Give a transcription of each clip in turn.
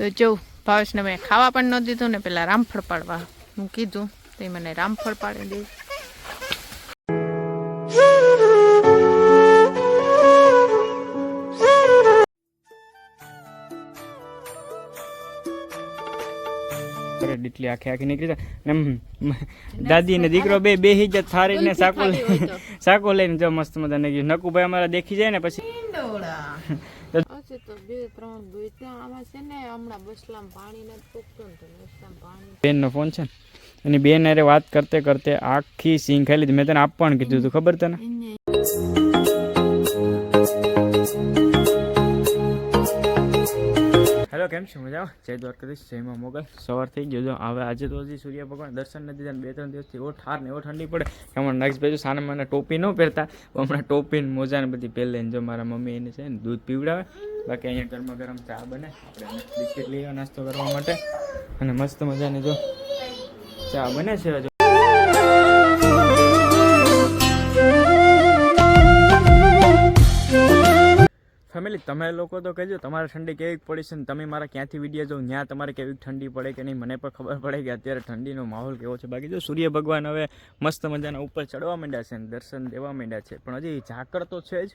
તો જવું ભાવેશને મેં ખાવા પણ ન દીધું ને પેલા રામફળ પાડવા. હું કીધું તે મને રામફળ પાડી દે. ડીટલી આખી આખી નીકળી જાય. દાદી ને દીકરો બે બે જ થારી ને સાકો લઈ સાકો લઈને જો મસ્ત મજા ને ગયું નકુભાઈ અમારા દેખી જાય ને પછી બે ત્રણ બે ત્યાં આમાં છે ને હમણાં બસલામ પાણી નથી પૂગતું ને તો બસલામાં પાણી બેનનો ફોન છે એની બેન અરે વાત કરતે કરતે આખી સિંગ ખાઈ લીધી. મેં તને આપવાનું કીધું હતું ખબર તને? કેમ છો? મજા જય દ્વારકાધીશ જયમાં મોગલ. સવાર થઈ ગયો જો હવે આજે તો હજી સૂર્ય ભગવાન દર્શન નથી થયા બે ત્રણ દિવસથી એવો ઠાર ને એવો ઠંડી પડે. હમણાં નેક્સ્ટ બાજુ સાને મને ટોપી ન પહેરતા, હમણાં ટોપી ને મોજા ને બધી પહેરી જો મારા મમ્મી એને છે ને દૂધ પીવડાવે. બાકી અહીંયા ગરમા ગરમ ચા બને. આપણે બિસ્કિટ લઈ આવ્યા નાસ્તો કરવા માટે. અને મસ્ત મજાની જો ચા બને છે હજુ. ફેમિલી તમે લોકો તો કહેજો તમારે ઠંડી કેવી પડી છે ને તમે મારા ક્યાંથી વીડિયો જોઉં ત્યાં તમારે કેવી ઠંડી પડે કે નહીં મને પણ ખબર પડે કે અત્યારે ઠંડીનો માહોલ કેવો છે. બાકી જો સૂર્ય ભગવાન હવે મસ્ત મજાના ઉપર ચડવા માંડ્યા છે ને દર્શન દેવા માંડ્યા છે. પણ હજી ઝાકળ તો છે જ.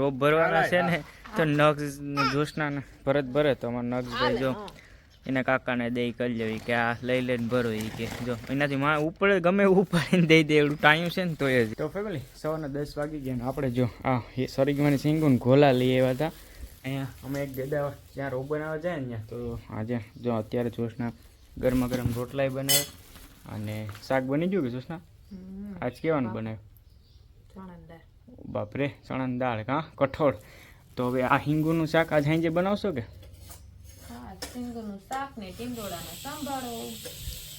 રોપ ભરવાના છે ને તો નગ જોશના ભરત ભરે તો અમારા નગભાઈ જો એના કાકાને દઈ કરી લેવી કે આ લઈ લઈને ભરો એ કે. જો એનાથી માં ઉપર ગમે ઉપાડીને દઈ દે એવું ટાઈમ છે ને તો એ જ. તો ફેમિલી સવારના દસ વાગી ગયા ને આપણે જો આ એ સરીગવાની સિંગુન ઘોલા લઈ આવ્યા હતા. અહીંયા અમે એક દાદા જ્યાં રોગ બનાવવા જાય ને ત્યાં તો આજે જો અત્યારે જોશના ગરમા ગરમ રોટલાય બનાવે અને શાક બની ગયું કે જોશના આજ કેવાનું બનાવ્યું બાપરે ચણાની દાળ કાં કઠોળ. તો હવે આ હિંગુનું શાક આજ સાંજે બનાવશો કે? હા સિંગનું શાક ને ટીંડોળાનો સંભાળો.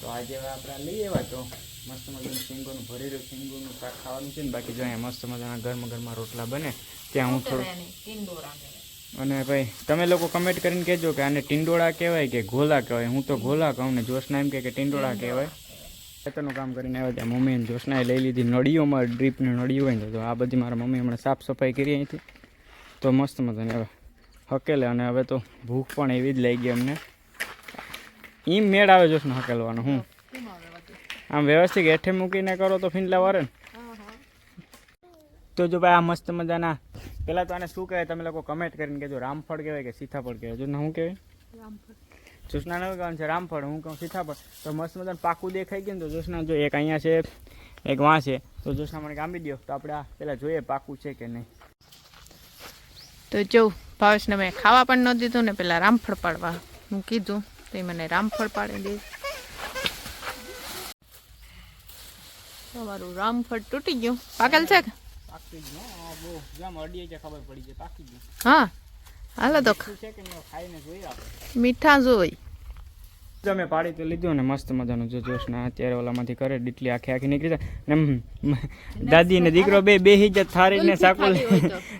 તો આજે આપણે લઈ આવ્યા તો મસ્ત મજાનું સિંગોનું ભરી રહ્યું સિંગોનું શાક ખાવાનું છે ને બાકી જો અહીંયા મસ્ત મજાના ગરમ ગરમા રોટલા બને ત્યાં હું થોડું ટીંડોળા અને ભાઈ તમે લોકો કમેન્ટ કરીને કહેજો કે આને ટીંડોળા કહેવાય કે ગોલા કહેવાય? હું તો ગોલા કહું ને જોશના એમ કે ટીંડોળા કહેવાય. ખેતરનું કામ કરીને આવ્યા ત્યાં મમ્મી અને જોશનાએ લઈ લીધી નળીઓમાં ડ્રીપની નળીઓ હોય ને તો આ બધી મારા મમ્મી હમણાં સાફ સફાઈ કરી અહીંથી. તો મસ્ત મજાની હવે હકેલે અને હવે તો ભૂખ પણ એવી જ લઈ ગઈ અમને. એમ મેળ આવે જોશને હકેલવાનો, હું? આમ વ્યવસ્થિત હેઠે મૂકીને કરો તો ફીંડલા વરે ને? તો જો ભાઈ આ મસ્ત મજાના પહેલાં તો આને શું કહેવાય, તમે લોકો કમેન્ટ કરીને કહેજો, રામફળ કહેવાય કે સીતાફળ કહેવાય? જો ને શું કહેવાય? જોશના નવું કહેવાનું છે રામફળ, હું કહું સીતાફળ. તો મસ્ત મજાનું પાકું દેખાઈ ગયું ને તો જોશના, જો એક અહીંયા છે, એક વાં છે. તો જોશના મને ગામી દો તો આપણે આ પહેલાં જોઈએ પાકું છે કે નહીં. તો જો ભાવેશને મેં ખાવા પણ ન દીધું ને પેલા રામફળ પાડવા. હું કીધું તે મને રામફળ પાડી દે. તમારું રામફળ તૂટી ગયું. પાકેલ છે? કે હા હાલો તો મીઠા જોઈ. તમે પાડી તો લીધું ને મસ્ત મજાનું જો જોશના અત્યારે ઓલામાંથી કરે ડીટલી આખી આખી નીકળી જાય. એમ દાદી ને દીકરો બે બે જ થારી ને સાકો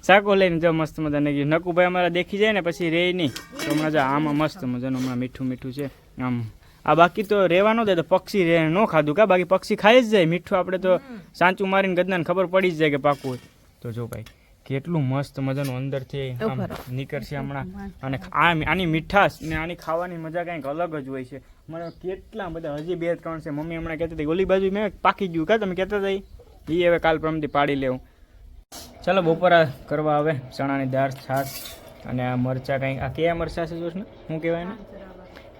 સાકો લઈને જો મસ્ત મજાને નીકળી નકુભાઈ અમારા દેખી જાય ને પછી રે નહીં. તો હમણાં જો આમાં મસ્ત મજાનું હમણાં મીઠું મીઠું છે. આમ આ બાકી તો રહેવાનું દે તો પક્ષી રે ન ખાધું કા? બાકી પક્ષી ખાઈ જ જાય. મીઠું આપણે તો સાચું મારીને ગદનાને ખબર પડી જ જાય કે પાકું હોય. તો જો ભાઈ. કેટલું મસ્ત મજાનું અંદરથી નીકળશે હમણાં. અને આની મીઠાશ ને આની ખાવાની મજા કંઈક અલગ જ હોય છે. મને કેટલા બધા હજી બે ત્રણ છે. મમ્મી હમણાં કહેતી હતી ઓલી બાજુ મેં પાકી ગયું. કા તમે કહેતા હતા એ હવે કાલ પ્રમથી પાડી લેવું. ચાલો બપોરા કરવા આવે. ચણાની દાળ છાશ અને આ મરચાં કંઈક આ કયા મરચાં છે જોશ ને શું કહેવાય ને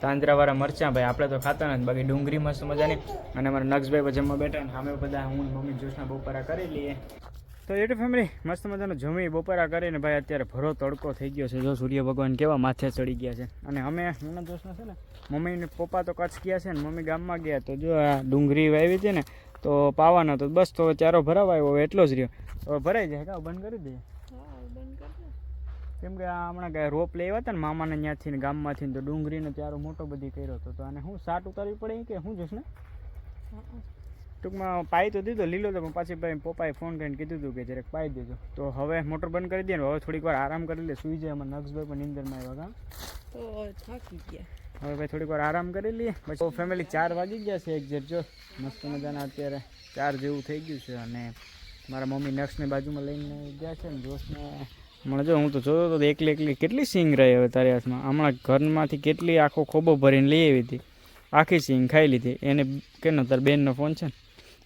તાંજરાવાળા મરચાં. ભાઈ આપણે તો ખાતા નથી. બાકી ડુંગળી મસ્ત મજાની. અને અમારા નક્ષભાઈ પછી જમવા બેઠા ને અમે બધા હું મમ્મી જોશના બપોરા કરી લઈએ. તો એટલું ફેમિલી મસ્ત મજાનું જમી, બપોરા કરીને ભાઈ અત્યારે ભરો તડકો થઈ ગયો છે. જો સૂર્ય ભગવાન કેવા માથે ચડી ગયા છે. અને અમે એના જોશના છે ને, મમ્મી ને પપ્પા તો કચ્છ ગયા છે ને, મમ્મી ગામમાં ગયા. તો જો આ ડુંગળી વાવી છે ને, તો પાવાનો તો બસ તો ચારો ભરાવા આવ્યો, હવે એટલો જ રહ્યો. હવે ભરાઈ જાય, કાં બંધ કરી દઈએ? કેમ કે હમણાં કાંઈ રોપ લેવા હતા ને, મામાને ત્યાંથી ને ગામમાંથી ને, તો ડુંગળીનો ચારો મોટો બધી કર્યો હતો. તો આને હું સાટ ઉતારવી પડે કે શું જોશ ને? ટૂંકમાં પાઈ તો દીધો લીલો તો પણ પાછી ભાઈ પપ્પાએ ફોન કરીને કીધું હતું કે જરાક પાઈ દેજો. તો હવે મોટર બંધ કરી દે ને હવે થોડીક વાર આરામ કરી લે સુઈ જાય એમાં નક્ષભાઈ પણ નીંદરમાં આવ્યા કાં તો થાકી ગયા. હવે ભાઈ થોડીક વાર આરામ કરી લઈએ. પછી ફેમિલી ચાર વાગી ગયા છે એક્ઝેક્ટ જો. મસ્ત મજાના અત્યારે ચાર જેવું થઈ ગયું છે અને મારા મમ્મી નક્ષની બાજુમાં લઈને ગયા છે ને જોશને હમણાં જો હું તો જોતો હતો એકલી એકલી કેટલી સિંગ રહી હવે તારી હાથમાં. હમણાં ઘરમાંથી કેટલી આખો ખોબો ભરીને લઈ આવી હતી. આખી સિંગ ખાઈ લીધી. એને કેનો તાર બેનનો ફોન છે ને?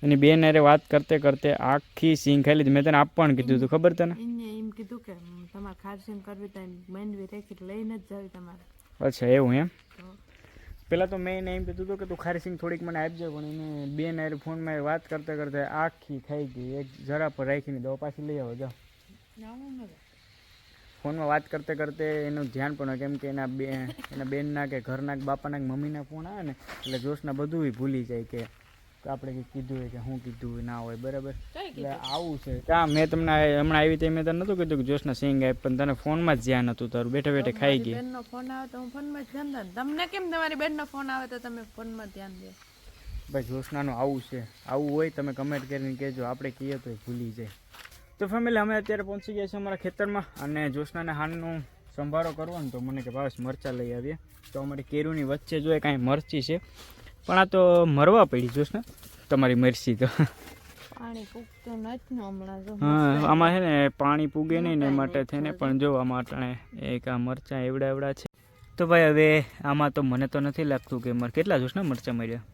એની બેન અરે વાત કરતે કરતે આખી સિંગ ખાઈ લીધી મેં તને આપવાનું કીધું હતું ખબર તને? એમ કીધું કે તમારે ખારસીન કરવી તો માંડવી રેખી લઈને જ જાવી તમારે. અચ્છા એવું એમ? પહેલાં તો મેં એને એમ કીધું હતું કે તું ખારી સિંગ થોડીક મને આપજો પણ એને બેન અરે ફોનમાં વાત કરતે કરતે આખી ખાઈ ગઈ. એક જરા પર રાખીને દવા પાછી લઈ આવો જાઓ ફોનમાં વાત કરતે કરતે એનું ધ્યાન પણ હોય કેમ કે એના બે એના બેનના કે ઘરના કે બાપાના કે મમ્મીના ફોન આવે ને એટલે જોશના બધું ભૂલી જાય કે આપણે કંઈક કીધું હોય કે શું કીધું હોય ના હોય બરાબર? એટલે આવું છે. કાં મેં તમને હમણાં આવી તે મેં તને નહોતું કીધું કે જોશના સિંગ આપ પણ તને ફોનમાં જ ધ્યાન હતું તારું. બેઠે બેઠે ખાઈ ગઈ. બેનનો ફોન આવે તો હું ફોનમાં જ ધ્યાન દઉં. તમને કેમ તમારી બેનનો ફોન આવે તો તમે ફોનમાં ધ્યાન દો? ભાઈ જોશનાનું આવું છે. આવું હોય તમે કમેન્ટ કરીને કહેજો. આપણે કહીએ તો ભૂલી જાય. તો ફેમિલી અમે અત્યારે પહોંચી ગયા છીએ અમારા ખેતરમાં અને જોશનાને હાનનું સંભારો કરવો ને તો મને કે ભાવેશ મરચાં લઈ આવીએ. તો અમારી કેરુની વચ્ચે જો એ કાંઈ મરચી છે પણ આ તો મરવા પડી જોશના તમારી મરચી તો. પાણી પૂગતું નથી હમણાં જો હા આમાં છે ને પાણી પૂગે નહીં ને માટે થઈને પણ જો આમાં અટાણે એક આ મરચાં એવડા એવડા છે. તો ભાઈ હવે આમાં તો મને તો નથી લાગતું કે મર કેટલા જોશના મરચાં મળ્યા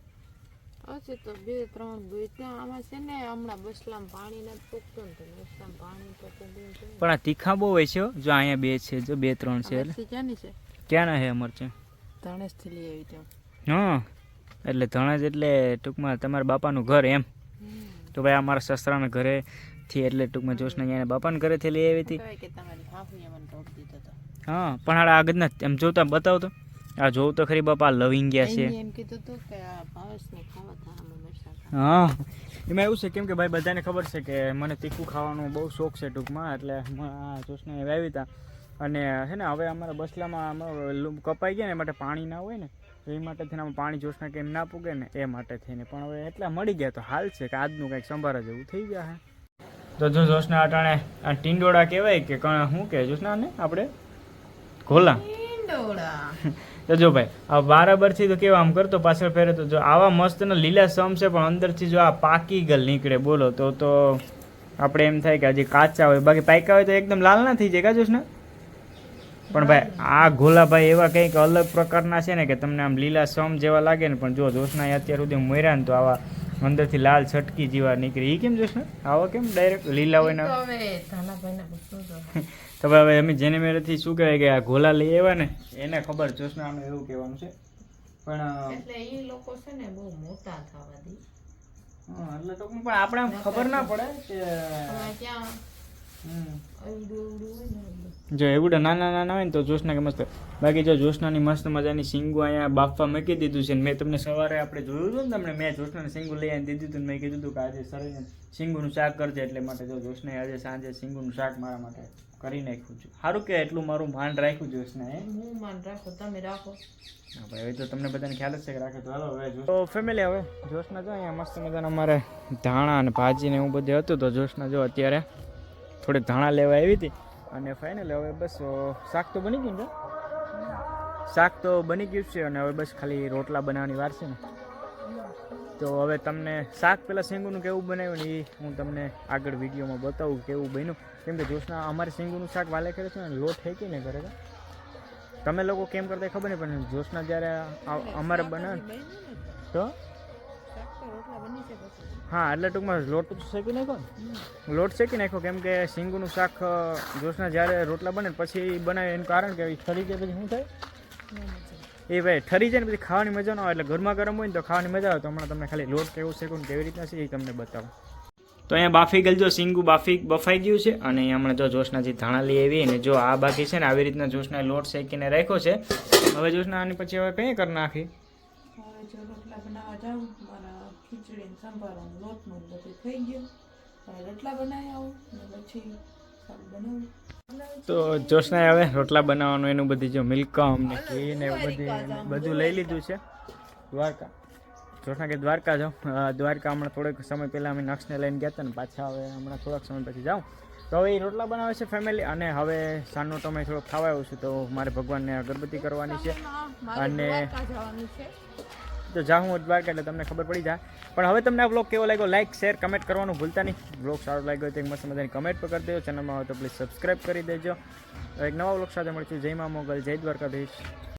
હશે તો બે ત્રણ બે આમાં છે ને હમણાં બસલામાં પાણી નથી પૂગતું ને તો પાણી તો પણ આ તીખા બહુ હોય છે હો. જો અહીંયા બે છે જો બે ત્રણ છે એટલે. મરચી ક્યાંની છે? ક્યાંના છે મરચાં? ધણેશથી લઈ આવી હા. એટલે ધણજ એટલે ટૂંકમાં તમારા બાપાનું ઘર એમ. તો ભાઈ અમારા સસરાના ઘરેથી એટલે ટૂંકમાં જોશને અહીંયા બાપાના ઘરેથી લઈ આવી હતી. હા પણ હાડા આગળના એમ જોતા બતાવો તો. આ જોવું તો ખરી બાપા લવિંગ ગયા છે. હા. એમાં એવું છે કેમ કે ભાઈ બધાને ખબર છે કે મને તીખું ખાવાનું બહુ શોખ છે ટૂંકમાં એટલે આ જોશને વાવી હતા. અને છે ને હવે અમારા બસલામાં કપાઈ ગયા ને માટે પાણી ના હોય ને. તો એ માટે થઈને આમાં પાણી જોશના કેમ ના પૂગે ને એ માટે થઈને. પણ હવે એટલા મળી ગયા તો હાલ છે કે આજનું કંઈક સંભાર જેવું થઈ ગયા હે. તો જો જોશના અટાણે આ ટીંડોળા કહેવાય કે કણ શું કહે જોશના ને આપણે? ઘોલા. તો જો ભાઈ આ બરાબરથી તો કેવા આમ કરતો પાછળ ફેરે તો જો આવા મસ્ત ને લીલા સમ છે પણ અંદરથી જો આ પાકી ગલ નીકળે બોલો તો તો આપણે એમ થાય કે હજી કાચા હોય બાકી પાક્યા હોય તો એકદમ લાલ ના થઈ જાય કાજુસ ને પણ ભાઈ આ ગોલાભાઈ એવા કંઈક અલગ પ્રકારના છે ને કે તમને આમ લીલા સમ જેવા લાગે ને પણ જો જોશના અત્યાર સુધી મોર્યા ને તો આવા અંદરથી લાલ છટકી જેવા નીકળી. એ કેમ જોશના? આવા કેમ ડાયરેક્ટ લીલા હોય ને? તો હવે અમે જેને મેરેથી શું કહેવાય કે આ ગોલા લઈ આવ્યા ને એને ખબર જોશના આને એવું કહેવાનું છે. પણ એટલે એ લોકો છે ને બહુ મોટા થવા દે. એટલે તો પણ આપણે ખબર ના પડે કે હવે જો એવડા નાના નાના હોય ને તો જોશના કે મસ્ત. બાકી જો જોશનાની મસ્ત મજાની સિંગુ અહીંયા બાફવા મૂકી દીધું છે મેં તમને સવારે આપણે જોયું હતું ને તમને મેં જોશનાને સિંગુ લઈ આવીને દીધું હતું મેં કીધું હતું કે આજે સર સિંગુનું શાક કરજે એટલે માટે જો જોશને આજે સાંજે સિંગુનું શાક મારા માટે કરી નાખ્યું છે. સારું કે એટલું મારું માન રાખ્યું જોશને હું? માન રાખો તમે રાખો. હવે તો તમને બધાને ખ્યાલ જ છે કે રાખે તો હાલો હવે જો- તો ફેમિલી હવે જોશના જો અહીંયા મસ્ત મજાના અમારે ધાણા અને ભાજી ને એવું બધું હતું તો જોશના જો અત્યારે થોડીક ધાણા લેવા આવી હતી અને ફાઇનલ હવે બસ શાક તો બની ગયું છે શાક તો બની ગયું છે અને હવે બસ ખાલી રોટલા બનાવવાની વાર છે ને. તો હવે તમને શાક પેલા શેંગુનું કેવું બનાવ્યું ને એ હું તમને આગળ વિડીયોમાં બતાવું કેવું બન્યું. કેમ કે જોશના અમારે શેંગુનું શાક વાલે કરે છે ને લોટ હેકી ને કરે છે? તમે લોકો કેમ કરતા ખબર નહીં પણ જોશના જ્યારે અમારે બનાવે તો? હા એટલે ટૂંકમાં લોટ શેકી નાખો ને? લોટ શેકી નાખો કેમ કે શીંગુનું શાક જોશના જ્યારે રોટલા બને પછી બનાવે એનું કારણ કે ઠરી જાય પછી શું થાય? એ ભાઈ ઠરી જાય ને પછી ખાવાની મજા ન આવે એટલે ઘરમાં ગરમ હોય ને તો ખાવાની મજા આવે. તો હમણાં તમને ખાલી લોટ કેવું શેકું કેવી રીતના છે એ તમને બતાવો. તો અહીંયા બાફી ગયેલ જો સિંગુ બાફી બફાઈ ગયું છે અને અહીંયા હમણાં જો જોશનાજી ધાણા લઈ આવી અને જો આ બાકી છે ને આવી રીતના જોશના લોટ શેકીને રાખ્યો છે. હવે જોશના આની પછી હવે કંઈ કરી નાખી? ખીચડી ને સંભારો ને લોટનું બધું થઈ ગયું. હવે રોટલા બનાવી આવું ને પછી સારું બનાવું. તો જોશના હવે રોટલા બનાવવાનું એનું બધી જો મિલકમ ને ઘી ને એવું બધી બધું લઈ લીધું છે. દ્વારકા. જોશના કે દ્વારકા જાઉં. દ્વારકા હમણાં થોડોક સમય પહેલાં અમે નક્ષને લઈને ગયા હતા ને પાછા હવે હમણાં થોડાક સમય પછી જાઉં. તો હવે એ રોટલા બનાવે છે ફેમિલી અને હવે સાંજનો તમે થોડોક ખાવા આવ્યો છું તો મારે ભગવાનને અગરબત્તી કરવાની છે અને તો જાઉં દ્વારકા એટલે તમને ખબર પડી જાય. પણ હવે તમને આ બ્લોગ કેવો લાગ્યો લાઇક શેર કમેન્ટ કરવાનું ભૂલતા નહીં. બ્લોગ સારો લાગ્યો તો એક મસ્ત મજાની કમેન્ટ પણ કરી દેજો. ચેનલમાં હોય તો પ્લીઝ સબસ્ક્રાઈબ કરી દેજો. એક નવા બ્લોગ સાથે મળીશું. જય મા મોગલ, જય દ્વારકાધીશ.